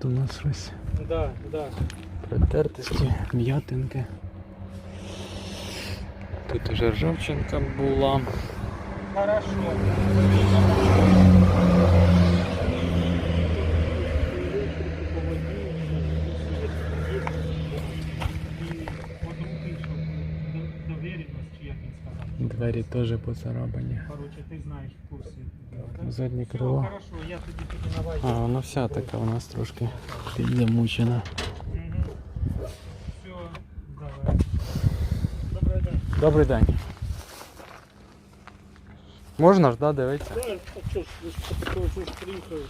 тут у нас щось Да, да. протертості, м'ятинки. Тут уже ржавчинка була. Хорошо. Двері теж поцарапані. Короче, ти знаєш в курсі. Заднє Все, крило. хорошо, я тоді тоді давай. А, вона вся така у нас трошки підзамучена. Мгм. Все, давай. Доброго дня. Добрий день. Можна ж, да, дивитися? Да, а що ж, ви ж по такого ж приїхали.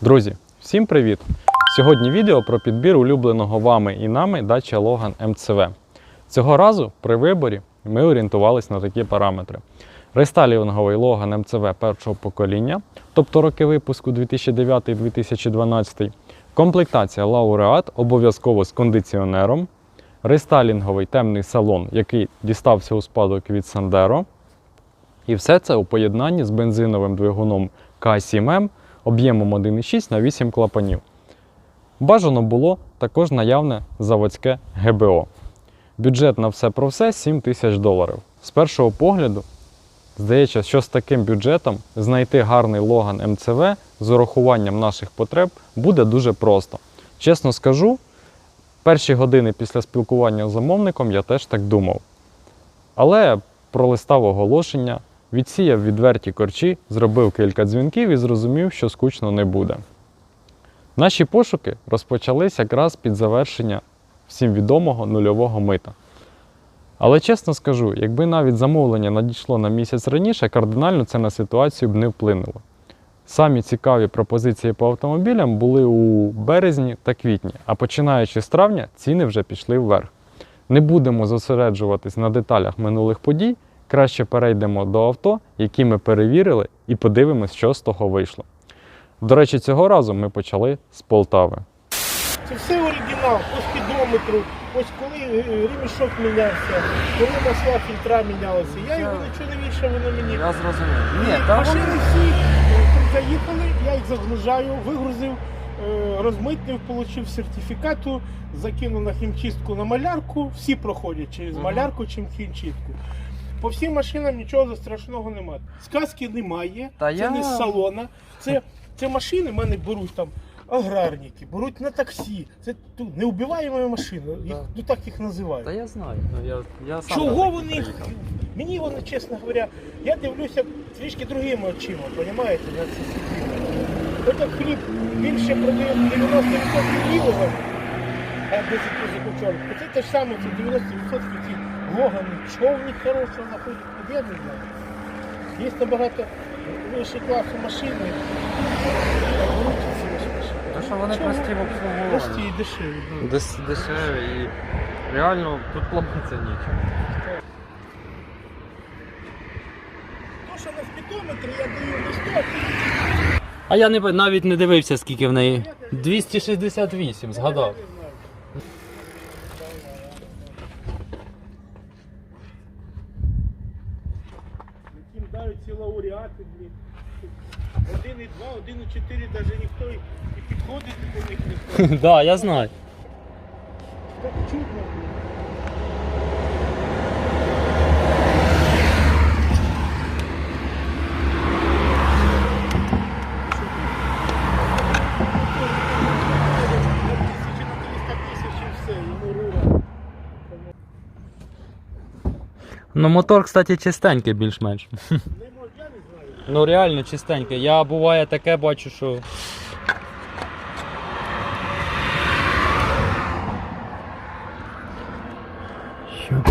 Друзі, всім привіт! Сьогодні відео про підбір улюбленого вами і нами дача Logan MCV. Цього разу при виборі ми орієнтувалися на такі параметри. Рестайлінговий Logan MCV першого покоління, тобто роки випуску 2009-2012, комплектація Laureat обов'язково з кондиціонером, рестайлінговий темний салон, який дістався у спадок від Sandero, і все це у поєднанні з бензиновим двигуном К7М об'ємом 1,6 на 8 клапанів. Бажано було також наявне заводське ГБО. Бюджет на все про все 7 тисяч доларів. З першого погляду, здається, що з таким бюджетом знайти гарний Logan МЦВ з урахуванням наших потреб буде дуже просто. Чесно скажу, перші години після спілкування з замовником я теж так думав. Але пролистав оголошення, відсіяв відверті корчі, зробив кілька дзвінків і зрозумів, що скучно не буде. Наші пошуки розпочались якраз під завершення всім відомого нульового мита. Але чесно скажу, якби навіть замовлення надійшло на місяць раніше, кардинально це на ситуацію б не вплинуло. Самі цікаві пропозиції по автомобілям були у березні та квітні, а починаючи з травня ціни вже пішли вверх. Не будемо зосереджуватись на деталях минулих подій, краще перейдемо до авто, які ми перевірили, і подивимось, що з того вийшло. До речі, цього разу ми почали з Полтави. Це все оригінал, по спідометру. Ось коли е, ремішок мінявся, коли масла фільтра мінялися. Я його нічого не вішав, воно мені. Я зрозумів. І машини всі е, заїхали, я їх загружаю, вигрузив, е, розмитнив, отримав сертифікату, закинув на хімчистку на малярку. Всі проходять через малярку чи хімчистку. По всім машинам нічого страшного немає. Сказки немає, Та це я- не з салона. Це, це машини в мене беруть там. Аграрники, беруть на таксі. Це тут неубиваємі машини. Їх, Так. ну так їх називають. я знаю. Я, я Чого вони? Мені вони, чесно говоря, я дивлюся трішки другими очима, розумієте, на ці сидіння. Хоча хліб більше продає 90% білого, а 10% чорного. Це те ж саме, це 90% ці логани. Чого в них хорошого знаходять, я не знаю. Є набагато вищий класу машини. а беруть ці машини. То що вони Чого? прості в обслуговуванні. Прості і дешеві. да. Дес, дешеві і реально тут платиться нічого. То, що на спідометрі я даю листок, А я не, навіть не дивився, скільки в неї. 268, згадав. Яким дають ці лауреати, один і навіть ніхто і підходить до них не хоче. Да, я знаю. Так чудно, блін. Тисячі на 300 тисяч і все, йому рура. Ну мотор, кстати, чистенький більш-менш. Не можу, я не знаю. Ну реально чистенький. Я буває таке бачу, що. Що?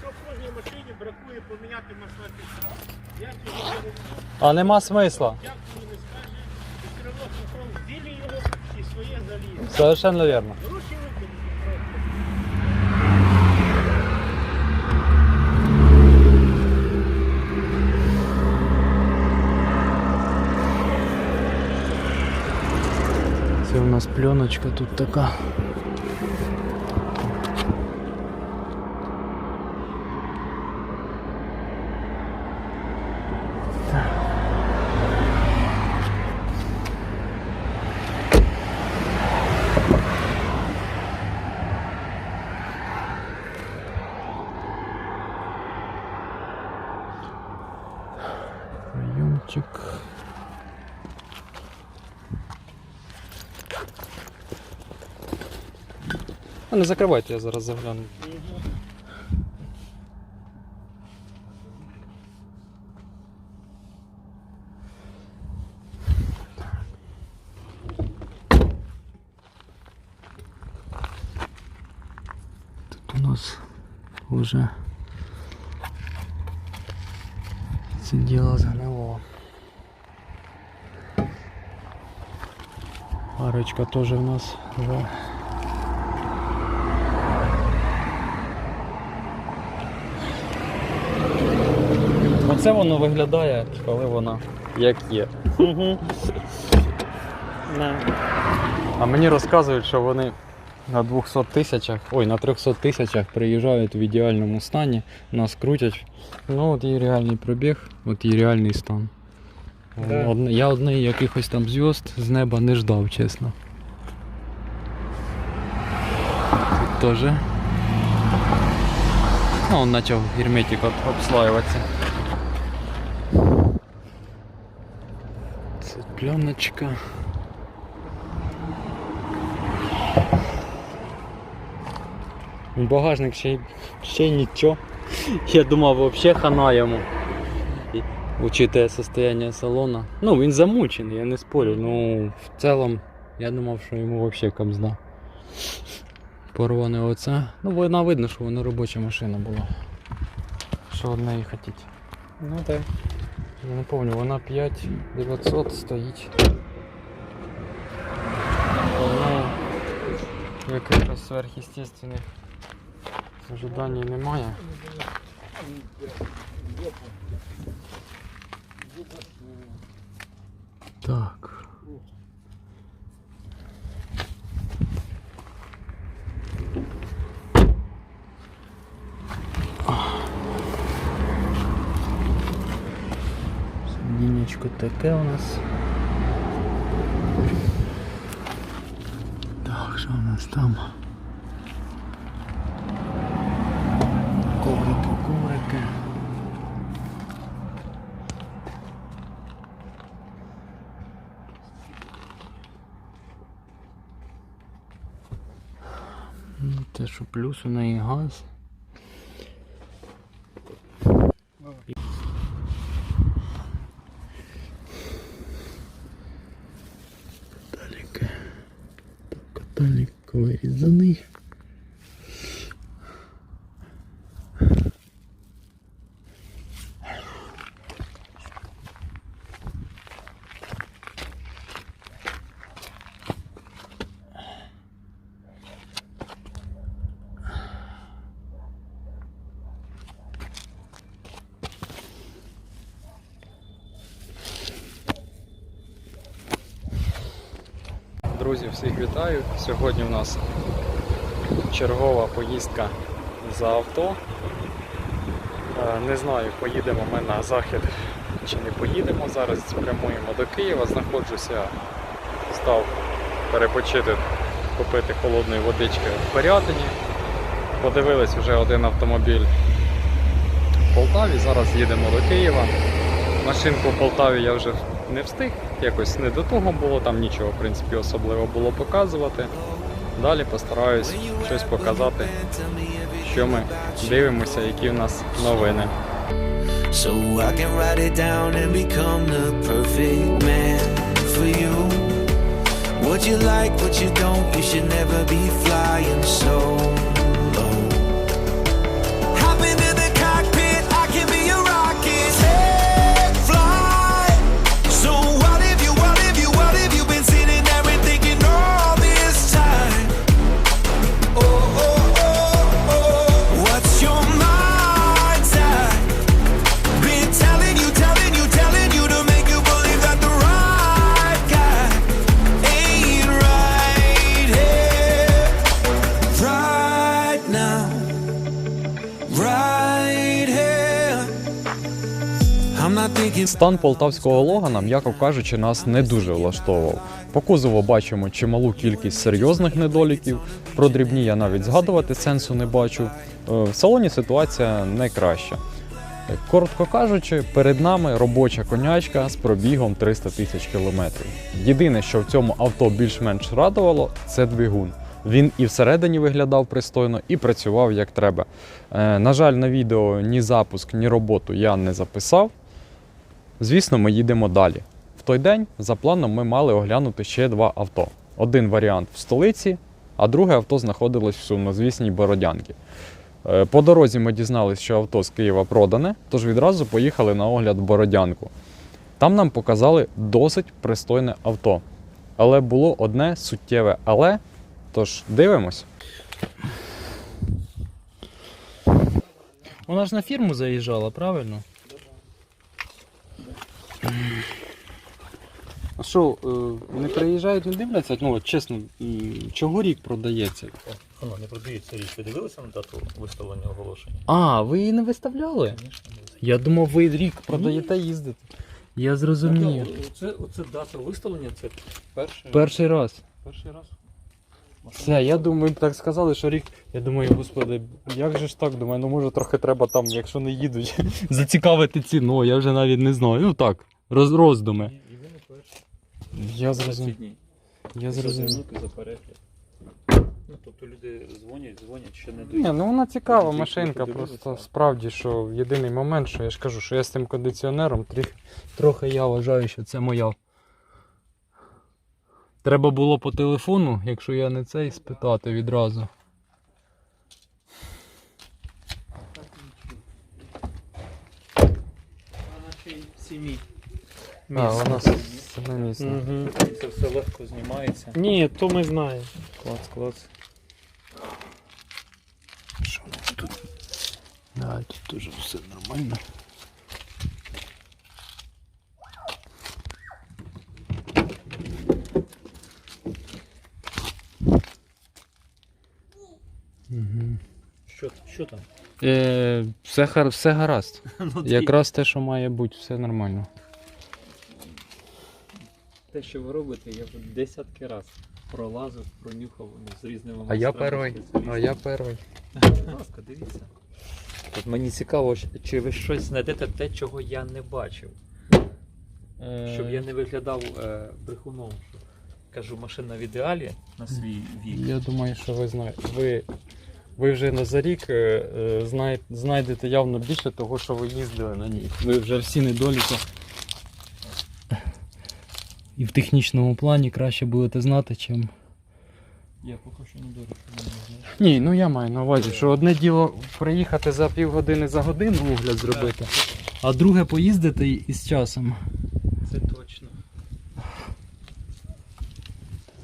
Що в кожній машині бракує поміняти масла фільтра. Я цього. А нема смисла. Як мені не скаже, все одно його і своє заліз. Совершенно верно. У нас пленочка тут така. А не закривайте, я зараз загляну. Тут у нас уже це діло згнило. Арочка теж у нас вже Оце воно виглядає, коли вона як є. А мені розказують, що вони на 200 тисячах, ой, на 300 тисячах приїжджають в ідеальному стані, нас крутять. Ну от є реальний пробіг, от є реальний стан. Да. Одне- я одних якихось там зв'язд з неба не ждав, чесно. Тут теж. Ну, он почав герметик обслаюватися. Це пленочка. Багажник ще, ще нічого. Я думав, взагалі хана йому. Учитывая состояние салона. Ну, він замучений, я не спорю. Ну, в цілому, я думав, що йому взагалі кабзда. Порване оце. Ну, вона видно, що вона робоча машина була. Що од неї хотіть. Ну так. Я не помню, вона 5900 стоїть. Вона якихось сверхъестественних ожиданий немає. так. Сидінечко таке у нас. Так, що у нас там? Коврики, коврики. Ну, Те, що плюс у неї газ. Друзі, всіх вітаю. Сьогодні у нас чергова поїздка за авто. Е, Не знаю, поїдемо ми на захід чи не поїдемо. Зараз спрямуємо до Києва. Знаходжуся, став перепочити, купити холодної водички в Порятині. Подивились вже один автомобіль в Полтаві. Зараз їдемо до Києва. Машинку в Полтаві я вже не встиг, якось не до того було, там нічого в принципі особливо було показувати. Далі постараюсь щось показати, що ми дивимося, які в нас новини. So I can write it down and become the perfect man for you. What you like, what you don't, you should never be flying solo. Стан полтавського Логана, м'яко кажучи, нас не дуже влаштовував. По кузову бачимо чималу кількість серйозних недоліків. Про дрібні я навіть згадувати сенсу не бачу. Е, В салоні ситуація не краща. Коротко кажучи, перед нами робоча конячка з пробігом 300 тисяч кілометрів. Єдине, що в цьому авто більш-менш радувало, це двигун. Він і всередині виглядав пристойно, і працював як треба. Е, На жаль, на відео ні запуск, ні роботу я не записав. Звісно, ми їдемо далі. В той день, за планом, ми мали оглянути ще два авто. Один варіант в столиці, а друге авто знаходилось в сумнозвісній Бородянці. Е, По дорозі ми дізналися, що авто з Києва продане, тож відразу поїхали на огляд Бородянку. Там нам показали досить пристойне авто. Але було одне суттєве але. Тож дивимось. Вона ж на фірму заїжджала, правильно? А що, вони приїжджають, не дивляться? Ну, от чесно, чого рік продається? Воно не продається річ. Ви дивилися на дату виставлення оголошення? А, ви її не виставляли? Я думав, ви рік продаєте їздити. Я зрозумів. Оце, оце дата виставлення, це перший, Перший раз. перший раз. Все, я думаю, так сказали, що рік. Я думаю, господи, як же ж так? Думаю, ну може трохи треба там, якщо не їдуть, зацікавити ціну, я вже навіть не знаю. Ну так, роз, роздуми. І ви не перший. Я зрозумів. Я зрозумів. За за перегляд. Ну, тобто люди дзвонять, дзвонять, ще не Ні, дають. ну вона цікава Тільки машинка, подивитися. просто справді, що єдиний момент, що я ж кажу, що я з тим кондиціонером тріх, трохи я вважаю, що це моя. Треба було по телефону, якщо я не цей, спитати відразу. Сім'ї. А, вона семимісна. Угу. Це все легко знімається. Ні, то ми знаємо. Клац, клац. Да, тут теж все нормально. Що, що там? Е, все, гар- все гаразд. Ну, Якраз те, що має бути, все нормально. Те, що ви робите, я десятки раз пролазив, пронюхав ну, з різними А я перший. А я перший. Будь ласка, дивіться. От мені цікаво, чи ви щось знайдете те, чого я не бачив. Щоб я не виглядав е, брехуном. Кажу, машина в ідеалі на свій вік. Я думаю, що ви знаєте. Ви, ви вже на за рік е, е, знай- знайдете явно більше того, що ви їздили на ній. Ви вже всі недоліки. І в технічному плані краще будете знати, чим. Я поки що не дуже не знаю. Ні, ну я маю на увазі, що одне діло приїхати за півгодини за годину огляд зробити. А друге поїздити із часом. Це точно.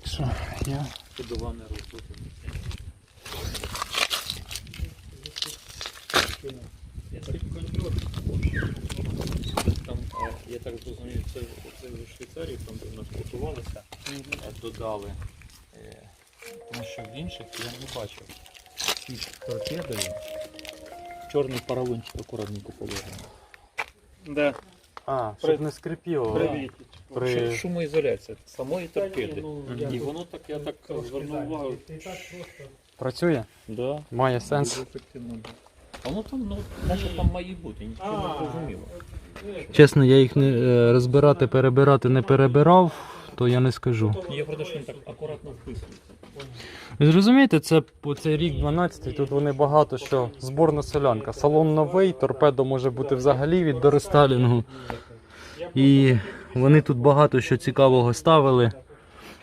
Що, я... Ходова не робота. Я так контроль. Там, е, я так зрозумів, це, це в Швейцарії, там де в нас готувалися, е, додали. Е, Тому що в інших я не бачив. Під торпедою чорний поролончик акуратненько положений. Да. А, щоб не скрипіло. Привіт. При... Шу- Шумоізоляція самої торпеди. ну, І воно так, я так звернув увагу. Працює? Да. Має сенс. Дуже ефективно. було. А воно там, ну, наче там має бути, нічого не зрозуміло. Чесно, я їх не е, розбирати, перебирати не перебирав, то я не скажу. Я про те, що він так акуратно вписується. Ви зрозумієте, це по цей рік 12, тут вони багато що. Зборна селянка. Салон новий, торпедо може бути взагалі від дорестайлінгу. І вони тут багато що цікавого ставили.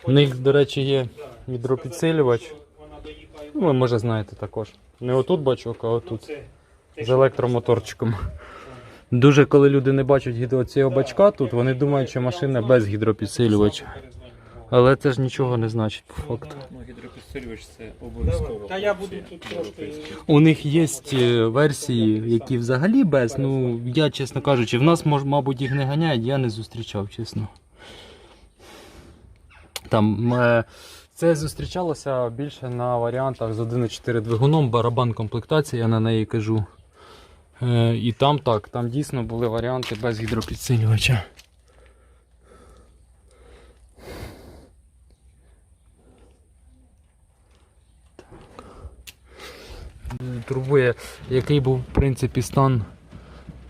У них, до речі, є гідропідсилювач. Ну, ви може знаєте також. Не отут бачок, а отут. З електромоторчиком. Дуже коли люди не бачать гідро цього бачка тут, вони думають, що машина без гідропідсилювача. Але це ж нічого не значить по факту. Ну, гідропідсилювач це обов'язково. Та я буду тут трошки. У них є е, версії, які взагалі без. Ну, я, чесно кажучи, в нас, мабуть, їх не ганяють, я не зустрічав, чесно. Там е, це зустрічалося більше на варіантах з 1.4 двигуном, барабан комплектації, я на неї кажу. Е, і там так, там дійсно були варіанти без гідропідсилювача. Турбує, який був в принципі стан.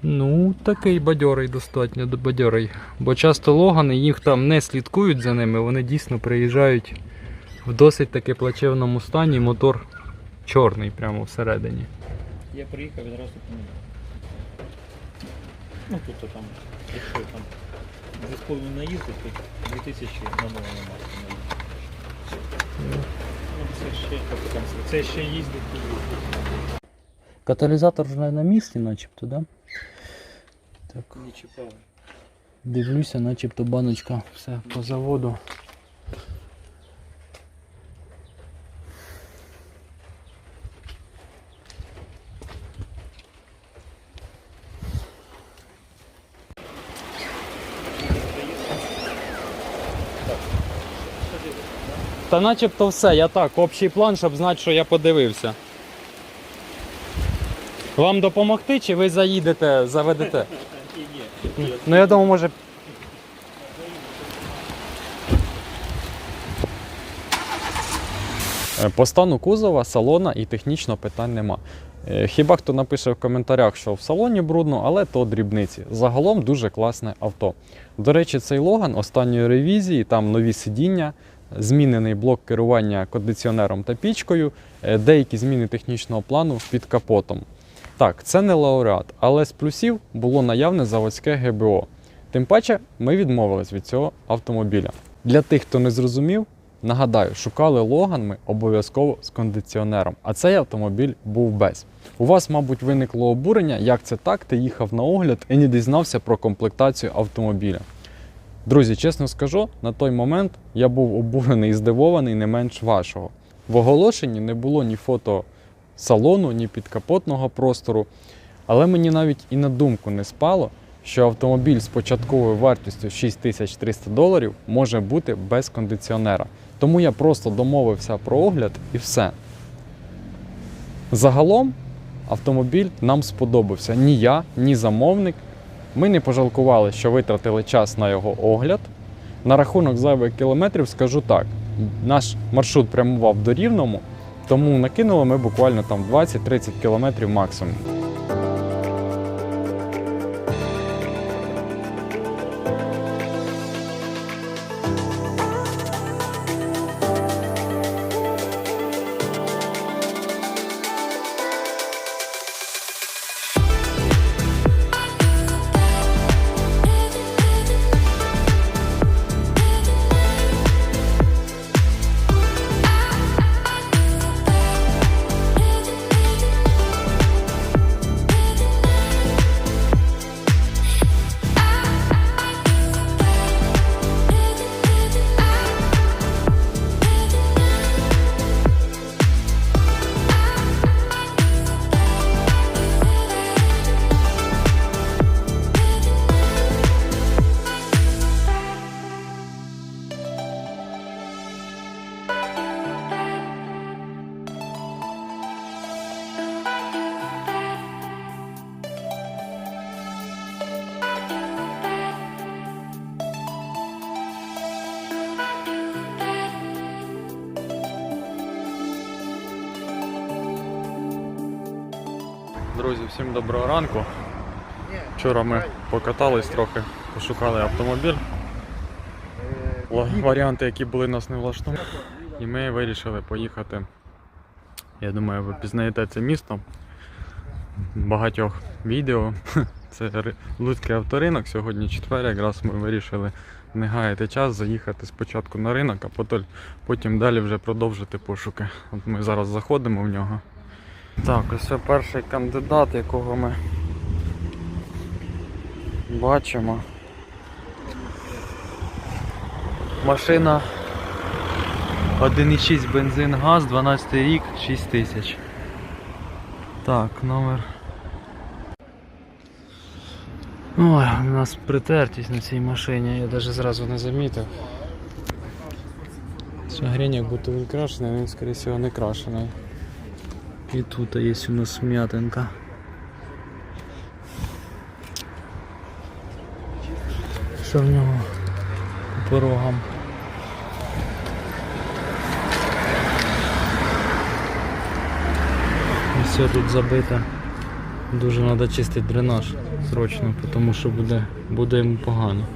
Ну, такий бадьорий достатньо бадьорий. Бо часто логани, їх там не слідкують за ними, вони дійсно приїжджають в досить таки плачевному стані, мотор чорний прямо всередині. Я приїхав відразу поміняв. Ну тут то там, якщо там з половиною то 2000 на новому марку. Ну це ще там, це ще їздить. Каталізатор вже на місці, начебто, да? Так, Не чіпав. дивлюся, начебто баночка все по заводу. Та начебто все, я так, общий план, щоб знати, що я подивився. Вам допомогти чи ви заїдете, заведете? Ну я думаю, може. Е, По стану кузова, салона і технічно питань нема. Е, Хіба хто напише в коментарях, що в салоні брудно, але то дрібниці. Загалом дуже класне авто. До речі, цей Логан останньої ревізії, там нові сидіння, змінений блок керування кондиціонером та пічкою, е, деякі зміни технічного плану під капотом. Так, це не лауреат, але з плюсів було наявне заводське ГБО. Тим паче, ми відмовились від цього автомобіля. Для тих, хто не зрозумів, нагадаю, шукали Логан ми обов'язково з кондиціонером, а цей автомобіль був без. У вас, мабуть, виникло обурення, як це так, ти їхав на огляд і не дізнався про комплектацію автомобіля. Друзі, чесно скажу, на той момент я був обурений і здивований не менш вашого. В оголошенні не було ні фото салону, ні підкапотного простору, але мені навіть і на думку не спало, що автомобіль з початковою вартістю 6300 доларів може бути без кондиціонера. Тому я просто домовився про огляд і все. Загалом автомобіль нам сподобався. Ні я, ні замовник. Ми не пожалкували, що витратили час на його огляд. На рахунок зайвих кілометрів скажу так: наш маршрут прямував до рівному, тому накинули ми буквально там 20-30 кілометрів максимум. Ранку. Вчора ми покатались трохи, пошукали автомобіль. Варіанти, які були нас не влаштовані. І ми вирішили поїхати. Я думаю, ви пізнаєте це місто. Багатьох відео. Це Луцький авторинок. Сьогодні четвер, якраз ми вирішили не гаяти час, заїхати спочатку на ринок, а потім далі вже продовжити пошуки. От ми зараз заходимо в нього. Так, ось перший кандидат, якого ми бачимо. Машина 1,6 бензин газ, 12 рік, 6 тисяч. Так, номер. Ой, у нас притертість на цій машині, я навіть зразу не замітив. Шагрень як будто він крашений, він скоріше всього не крашений. І тут є у нас мятинка. Що в нього порогам? Все тут забите. Дуже треба чистити дренаж срочно, тому що буде буде йому погано.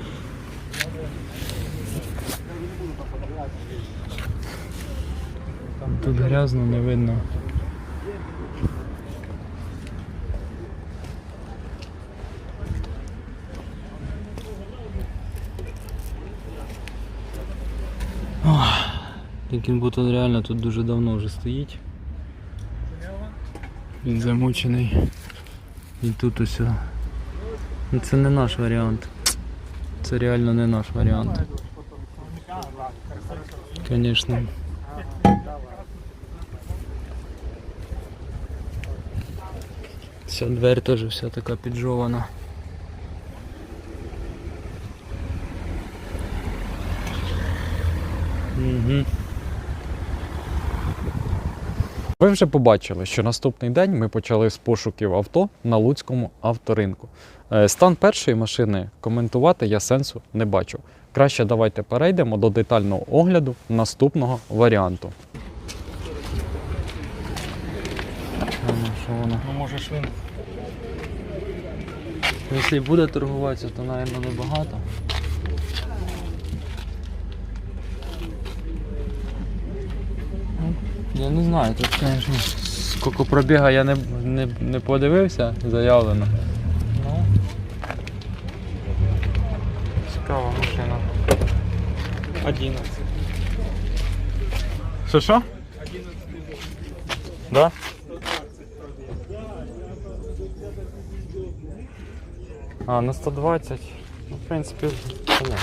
Тут грязно, не видно. Тільки Бутон реально тут дуже давно вже стоїть. Він замучений. І тут усе. Ну це не наш варіант. Це реально не наш варіант. Звісно. Ця дверь теж вся така піджована. Угу. Ви вже побачили, що наступний день ми почали з пошуків авто на Луцькому авторинку. Е, Стан першої машини коментувати я сенсу не бачу. Краще давайте перейдемо до детального огляду наступного варіанту. Ну можеш. Якщо буде торгуватися, то, мабуть, небагато. Я не знаю, тут, звісно, скільки пробіга я не, не, не подивився, заявлено. Ну, цікава машина. 11. Що що? Да? А, на 120. Ну, в принципі, ні.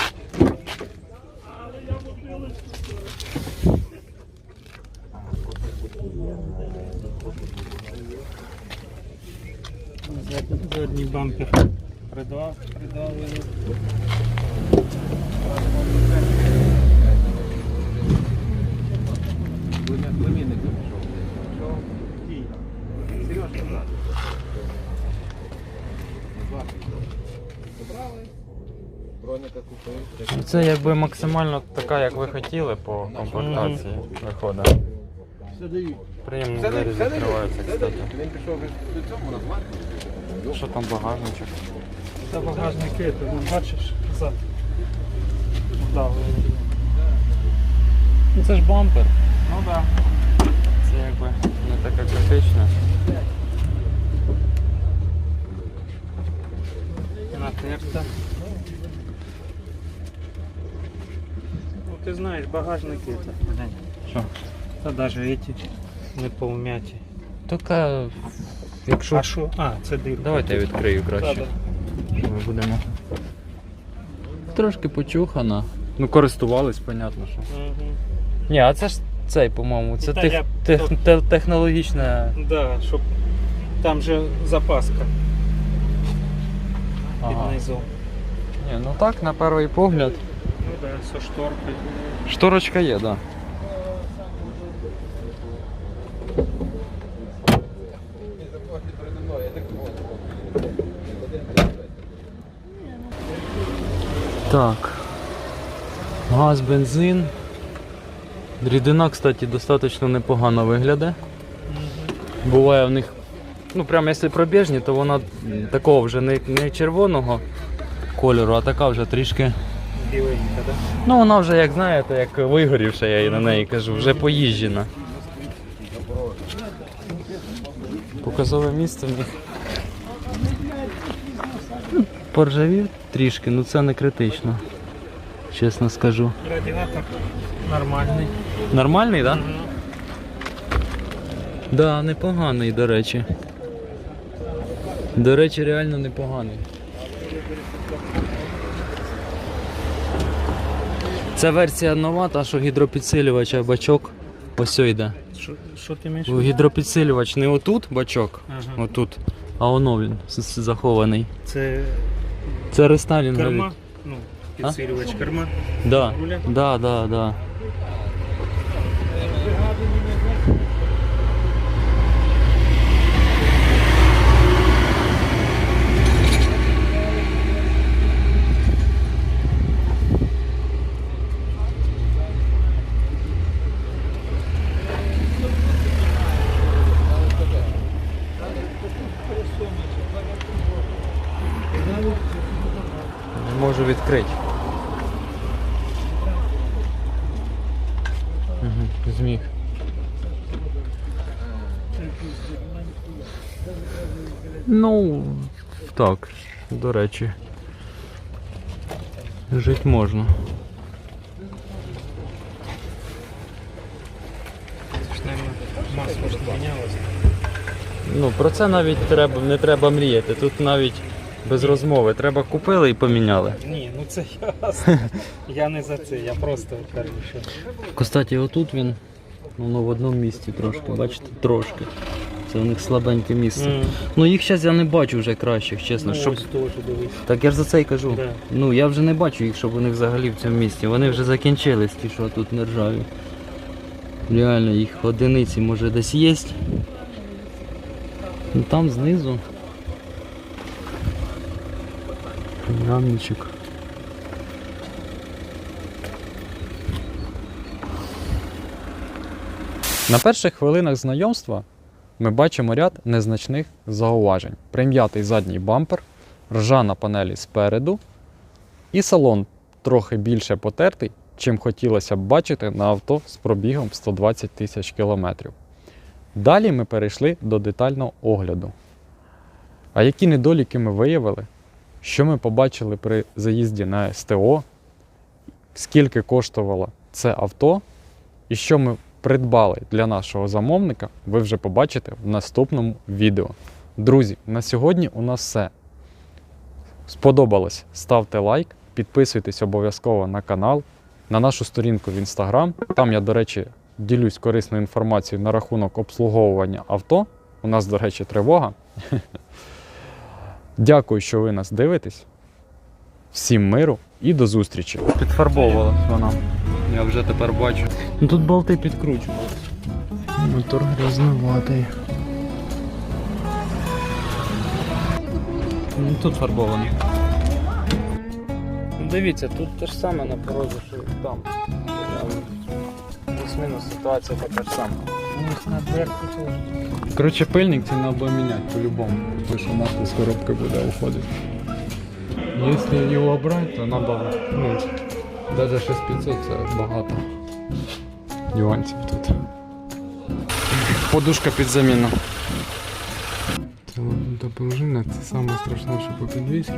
Задній бампер придав, придавлений. Це якби максимально така, як ви хотіли по комплектації виходить. Приємно двері закриваються, кстати. Що там багажничок? Це багажник это, ну бачиш, зад. Ну це ж бампер. Ну так. Да. Це якби не таке критичне. Натерта. Ти знаєш, багажники это. Що? Та даже эти не повмяті. Тільки, якщо... А що? А, це дирка. Давайте я відкрию краще. Да-да. Ми будемо. Трошки почухана. Ну, користувались, понятно, що. Мгм. Ні, а це ж цей, по-моєму, це Та тех, я- тех, те- технологічне. Да, щоб там же запаска Ага. під низом. Ні, ну так, на перший погляд. Да, со. Шторочка є, так. Да. Так. Газ, бензин. Рідина, кстати, достатньо непогано виглядає. Буває в них, ну прямо якщо пробіжні, то вона такого вже не, не червоного кольору, а така вже трішки. Біленька, да? Ну вона вже, як знаєте, як вигорівша, я їй на неї кажу, вже поїжджена. Показове місце в них. Поржавів трішки, ну це не критично. Чесно скажу. Радіатор нормальний. Нормальний, так? Да? Да, непоганий, до речі. До речі, реально непоганий. Це версія нова, та що гідропідсилювач, а бачок ось йде. Що, що ти маєш? Гідропідсилювач не отут бачок, Ага. отут, а воно він захований. Це Це рестайлінг. керма. Ну, підсилювач керма. Да, да, да. Відкрити. Угу, зміг. Ну, так, до речі. Жити можна. Масло ж мінялося. Ну, про це навіть треба, не треба мріяти. Тут навіть без розмови. Треба купили і поміняли. Ні, ну це ясно. Я не за це, я просто кажу, що. Кстати, отут він воно в одному місці трошки, бачите, трошки. Це у них слабеньке місце. М. Ну їх зараз я не бачу вже кращих, чесно. Ну, щоб... ось теж дивись. Так я ж за це й кажу. Да. Ну я вже не бачу їх, щоб вони взагалі в цьому місці. Вони вже закінчились, ті, що тут не ржаві. Реально, їх одиниці може десь є. Ну там знизу. Ямничок. На перших хвилинах знайомства ми бачимо ряд незначних зауважень: прим'ятий задній бампер, ржа на панелі спереду, і салон трохи більше потертий, чим хотілося б бачити на авто з пробігом 120 тисяч кілометрів. Далі ми перейшли до детального огляду. А які недоліки ми виявили, що ми побачили при заїзді на СТО, скільки коштувало це авто, і що ми придбали для нашого замовника, ви вже побачите в наступному відео. Друзі, на сьогодні у нас все. Сподобалось? Ставте лайк, підписуйтесь обов'язково на канал, на нашу сторінку в інстаграм. Там я, до речі, ділюсь корисною інформацією на рахунок обслуговування авто. У нас, до речі, тривога. Дякую, що ви нас дивитесь. Всім миру і до зустрічі! Підфарбовувалась вона. Я вже тепер бачу. Ну тут болти підкручувалися. Мотор грязнуватий. Ну тут фарбований. Ну, Дивіться, тут те ж саме на порозі, що і там. Плюс-мінус ситуація така ж сама. Коротше, пильник це треба міняти по-любому, тому що масло з коробки буде уходити. Якщо його брати, то треба, ну, навіть 6500 це багато нюансів тут. Подушка під заміну. Та пружина, це що по підвісці.